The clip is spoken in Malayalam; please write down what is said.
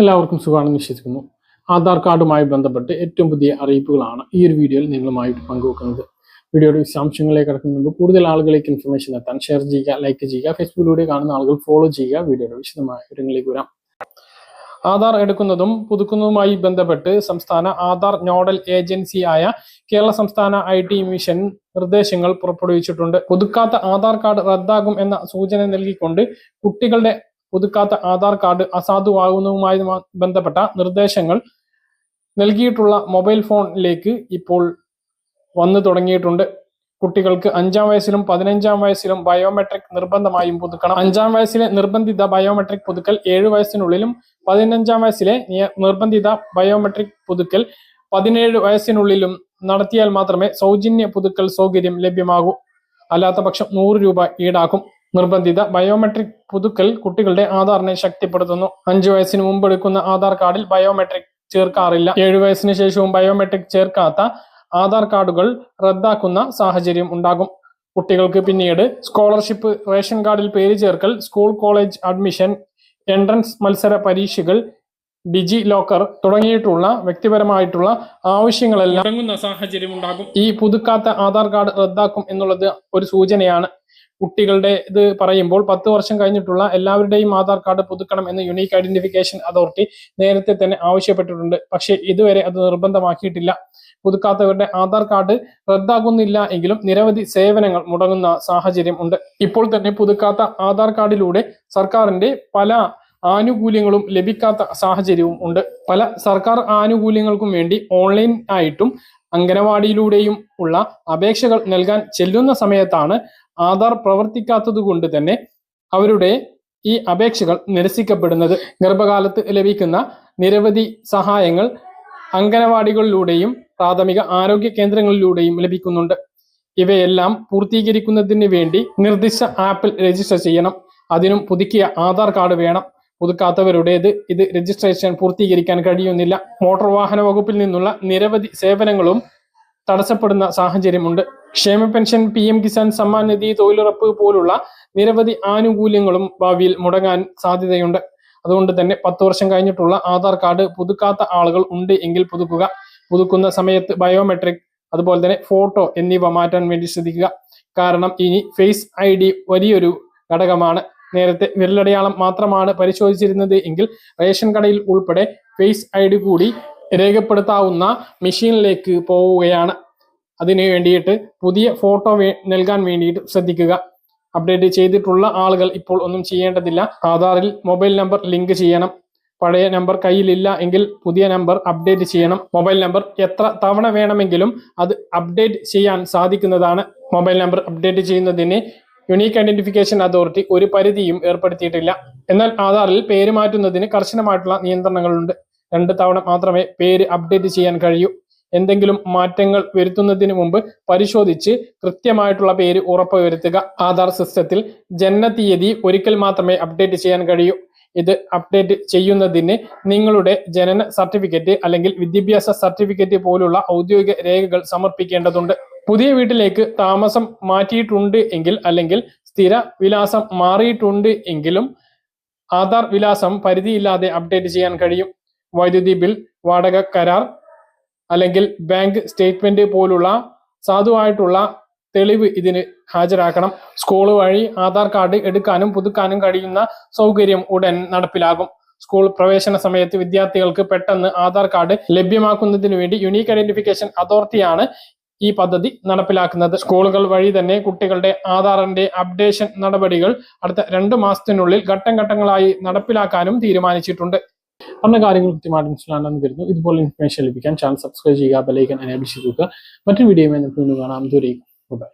എല്ലാവർക്കും സുഖമാണെന്ന് വിശ്വസിക്കുന്നു. ആധാർ കാർഡുമായി ബന്ധപ്പെട്ട് ഏറ്റവും പുതിയ അറിയിപ്പുകളാണ് ഈ ഒരു വീഡിയോയിൽ നിങ്ങളുമായിട്ട് പങ്കുവെക്കുന്നത്. വീഡിയോയുടെ വിശദാംശങ്ങളിലേക്ക് കിടക്കുന്ന മുമ്പ് കൂടുതൽ ആളുകളിലേക്ക് ഇൻഫർമേഷൻ എത്താൻ ഷെയർ ചെയ്യുക ലൈക്ക് ചെയ്യുക ഫേസ്ബുക്കിലൂടെ കാണുന്ന ആളുകൾ ഫോളോ ചെയ്യുക വീഡിയോയുടെ വിശദമായ വിവരങ്ങളിലേക്ക് വരാം. ആധാർ എടുക്കുന്നതും പുതുക്കുന്നതുമായി ബന്ധപ്പെട്ട് സംസ്ഥാന ആധാർ നോഡൽ ഏജൻസിയായ കേരള സംസ്ഥാന ഐ ടി മിഷൻ നിർദ്ദേശങ്ങൾ പുറപ്പെടുവിച്ചിട്ടുണ്ട്. പുതുക്കാത്ത ആധാർ കാർഡ് റദ്ദാകും എന്ന സൂചന നൽകിക്കൊണ്ട് കുട്ടികളുടെ പുതുക്കാത്ത ആധാർ കാർഡ് അസാധുവാകുന്നതുമായി ബന്ധപ്പെട്ട നിർദ്ദേശങ്ങൾ നൽകിയിട്ടുള്ള മൊബൈൽ ഫോണിലേക്ക് ഇപ്പോൾ വന്നു തുടങ്ങിയിട്ടുണ്ട്. കുട്ടികൾക്ക് അഞ്ചാം വയസ്സിലും പതിനഞ്ചാം വയസ്സിലും ബയോമെട്രിക് നിർബന്ധമായും പുതുക്കണം. അഞ്ചാം വയസ്സിലെ നിർബന്ധിത ബയോമെട്രിക് പുതുക്കൽ ഏഴ് വയസ്സിനുള്ളിലും പതിനഞ്ചാം വയസ്സിലെ നിർബന്ധിത ബയോമെട്രിക് പുതുക്കൽ പതിനേഴ് വയസ്സിനുള്ളിലും നടത്തിയാൽ മാത്രമേ സൗജന്യ പുതുക്കൽ സൗകര്യം ലഭ്യമാകൂ. അല്ലാത്ത പക്ഷം നൂറ് രൂപ ഈടാക്കും. നിർബന്ധിത ബയോമെട്രിക് പുതുക്കൽ കുട്ടികളുടെ ആധാറിനെ ശക്തിപ്പെടുത്തുന്നു. അഞ്ചു വയസ്സിന് മുമ്പ് എടുക്കുന്ന ആധാർ കാർഡിൽ ബയോമെട്രിക് ചേർക്കാറില്ല. ഏഴു വയസ്സിന് ശേഷവും ബയോമെട്രിക് ചേർക്കാത്ത ആധാർ കാർഡുകൾ റദ്ദാക്കുന്ന സാഹചര്യം ഉണ്ടാകും. കുട്ടികൾക്ക് പിന്നീട് സ്കോളർഷിപ്പ് റേഷൻ കാർഡിൽ പേര് ചേർക്കൽ സ്കൂൾ കോളേജ് അഡ്മിഷൻ എൻട്രൻസ് മത്സര പരീക്ഷകൾ ഡിജി ലോക്കർ തുടങ്ങിയിട്ടുള്ള വ്യക്തിപരമായിട്ടുള്ള ആവശ്യങ്ങളെല്ലാം സാഹചര്യം ഉണ്ടാകും. ഈ പുതുക്കാത്ത ആധാർ കാർഡ് റദ്ദാക്കും എന്നുള്ളത് ഒരു സൂചനയാണ്. കുട്ടികളുടെ ഇത് പറയുമ്പോൾ പത്ത് വർഷം കഴിഞ്ഞിട്ടുള്ള എല്ലാവരുടെയും ആധാർ കാർഡ് പുതുക്കണം എന്ന് യുണീക്ക് ഐഡന്റിഫിക്കേഷൻ അതോറിറ്റി നേരത്തെ തന്നെ ആവശ്യപ്പെട്ടിട്ടുണ്ട്. പക്ഷേ ഇതുവരെ അത് നിർബന്ധമാക്കിയിട്ടില്ല. പുതുക്കാത്തവരുടെ ആധാർ കാർഡ് റദ്ദാകുന്നില്ല എങ്കിലും നിരവധി സേവനങ്ങൾ മുടങ്ങുന്ന സാഹചര്യം ഉണ്ട്. ഇപ്പോൾ തന്നെ പുതുക്കാത്ത ആധാർ കാർഡിലൂടെ സർക്കാരിന്റെ പല ആനുകൂല്യങ്ങളും ലഭിക്കാത്ത സാഹചര്യവും ഉണ്ട്. പല സർക്കാർ ആനുകൂല്യങ്ങൾക്കും വേണ്ടി ഓൺലൈൻ ആയിട്ടും അംഗനവാടിയിലൂടെയും ഉള്ള അപേക്ഷകൾ നൽകാൻ ചെല്ലുന്ന സമയത്താണ് ആധാർ പ്രവർത്തിക്കാത്തത് കൊണ്ട് തന്നെ അവരുടെ ഈ അപേക്ഷകൾ നിരസിക്കപ്പെടുന്നത്. ഗർഭകാലത്ത് ലഭിക്കുന്ന നിരവധി സഹായങ്ങൾ അംഗനവാടികളിലൂടെയും പ്രാഥമിക ആരോഗ്യ കേന്ദ്രങ്ങളിലൂടെയും ലഭിക്കുന്നുണ്ട്. ഇവയെല്ലാം പൂർത്തീകരിക്കുന്നതിന് വേണ്ടി നിർദ്ദിഷ്ട ആപ്പിൽ രജിസ്റ്റർ ചെയ്യണം. അതിനും പുതുക്കിയ ആധാർ കാർഡ് വേണം. പുതുക്കാത്തവരുടേത് ഇത് രജിസ്ട്രേഷൻ പൂർത്തീകരിക്കാൻ കഴിയുന്നില്ല. മോട്ടോർ വാഹന വകുപ്പിൽ നിന്നുള്ള നിരവധി സേവനങ്ങളും തടസ്സപ്പെടുന്ന സാഹചര്യമുണ്ട്. ക്ഷേമ pension P M Kisan Samman Nidhi തൊഴിലുറപ്പ് പോലുള്ള നിരവധി ആനുകൂല്യങ്ങളും ഭാവിയിൽ മുടങ്ങാൻ സാധ്യതയുണ്ട്. അതുകൊണ്ട് തന്നെ പത്ത് വർഷം കഴിഞ്ഞിട്ടുള്ള ആധാർ കാർഡ് പുതുക്കാത്ത ആളുകൾ ഉണ്ട് എങ്കിൽ പുതുക്കുക. പുതുക്കുന്ന സമയത്ത് ബയോമെട്രിക് അതുപോലെ തന്നെ ഫോട്ടോ എന്നിവ മാറ്റാൻ വേണ്ടി ശ്രദ്ധിക്കുക. കാരണം ഇനി ഫേസ് ഐ ഡി വലിയൊരു ഘടകമാണ്. നേരത്തെ വിരലടയാളം മാത്രമാണ് പരിശോധിച്ചിരുന്നത് എങ്കിൽ റേഷൻ കടയിൽ ഉൾപ്പെടെ ഫേസ് ഐ ഡി കൂടി രേഖപ്പെടുത്താവുന്ന മെഷീനിലേക്ക് പോവുകയാണ്. അതിനു വേണ്ടിയിട്ട് പുതിയ ഫോട്ടോ നൽകാൻ വേണ്ടിയിട്ട് ശ്രദ്ധിക്കുക. അപ്ഡേറ്റ് ചെയ്തിട്ടുള്ള ആളുകൾ ഇപ്പോൾ ഒന്നും ചെയ്യേണ്ടതില്ല. ആധാറിൽ മൊബൈൽ നമ്പർ ലിങ്ക് ചെയ്യണം. പഴയ നമ്പർ കയ്യിലില്ല എങ്കിൽ പുതിയ നമ്പർ അപ്ഡേറ്റ് ചെയ്യണം. മൊബൈൽ നമ്പർ എത്ര തവണ വേണമെങ്കിലും അത് അപ്ഡേറ്റ് ചെയ്യാൻ സാധിക്കുന്നതാണ് മൊബൈൽ നമ്പർ അപ്ഡേറ്റ് ചെയ്യുന്നതിന് യുണീക്ക് ഐഡന്റിഫിക്കേഷൻ അതോറിറ്റി ഒരു പരിധിയും ഏർപ്പെടുത്തിയിട്ടില്ല. എന്നാൽ ആധാറിൽ പേര് മാറ്റുന്നതിന് കർശനമായിട്ടുള്ള നിയന്ത്രണങ്ങളുണ്ട്. രണ്ട് തവണ മാത്രമേ പേര് അപ്ഡേറ്റ് ചെയ്യാൻ കഴിയൂ. എന്തെങ്കിലും മാറ്റങ്ങൾ വരുത്തുന്നതിന് മുമ്പ് പരിശോധിച്ച് കൃത്യമായിട്ടുള്ള പേര് ഉറപ്പുവരുത്തുക. ആധാർ സിസ്റ്റത്തിൽ ജനനതീയതി ഒരിക്കൽ മാത്രമേ അപ്ഡേറ്റ് ചെയ്യാൻ കഴിയൂ. ഇത് അപ്ഡേറ്റ് ചെയ്യുന്നതിന് നിങ്ങളുടെ ജനന സർട്ടിഫിക്കറ്റ് അല്ലെങ്കിൽ വിദ്യാഭ്യാസ സർട്ടിഫിക്കറ്റ് പോലുള്ള ഔദ്യോഗിക രേഖകൾ സമർപ്പിക്കേണ്ടതുണ്ട്. പുതിയ വീട്ടിലേക്ക് താമസം മാറ്റിയിട്ടുണ്ട് എങ്കിൽ അല്ലെങ്കിൽ സ്ഥിര വിലാസം മാറിയിട്ടുണ്ട് എങ്കിലും ആധാർ വിലാസം പരിധിയില്ലാതെ അപ്ഡേറ്റ് ചെയ്യാൻ കഴിയും. വൈദ്യുതി ബിൽ വാടക കരാർ അല്ലെങ്കിൽ ബാങ്ക് സ്റ്റേറ്റ്മെന്റ് പോലുള്ള സാധുവായിട്ടുള്ള തെളിവ് ഇതിന് ഹാജരാക്കണം. സ്കൂൾ വഴി ആധാർ കാർഡ് എടുക്കാനും പുതുക്കാനും കഴിയുന്ന സൗകര്യം ഉടൻ നടപ്പിലാകും. സ്കൂൾ പ്രവേശന സമയത്ത് വിദ്യാർത്ഥികൾക്ക് പെട്ടെന്ന് ആധാർ കാർഡ് ലഭ്യമാക്കുന്നതിന് വേണ്ടി യുണീക്ക് ഐഡന്റിഫിക്കേഷൻ അതോറിറ്റിയാണ് ഈ പദ്ധതി നടപ്പിലാക്കുന്നത്. സ്കൂളുകൾ വഴി തന്നെ കുട്ടികളുടെ ആധാറിന്റെ അപ്ഡേഷൻ നടപടികൾ അടുത്ത രണ്ട് മാസത്തിനുള്ളിൽ ഘട്ടം ഘട്ടങ്ങളായി നടപ്പിലാക്കാനും തീരുമാനിച്ചിട്ടുണ്ട്. പറഞ്ഞ കാര്യങ്ങൾ കൃത്യമായിട്ട് മനസ്സിലാണെന്ന് കരുതുന്നു. ഇതുപോലെ ഇൻഫർമേഷൻ ലഭിക്കാൻ ചാനൽ സബ്സ്ക്രൈബ് ചെയ്യുക ബെലൈക്കൻ എനേബിൾ വെക്കുക മറ്റൊരു നമുക്ക് വീണ്ടും കാണാം. ദൂരേക്കും ബൈ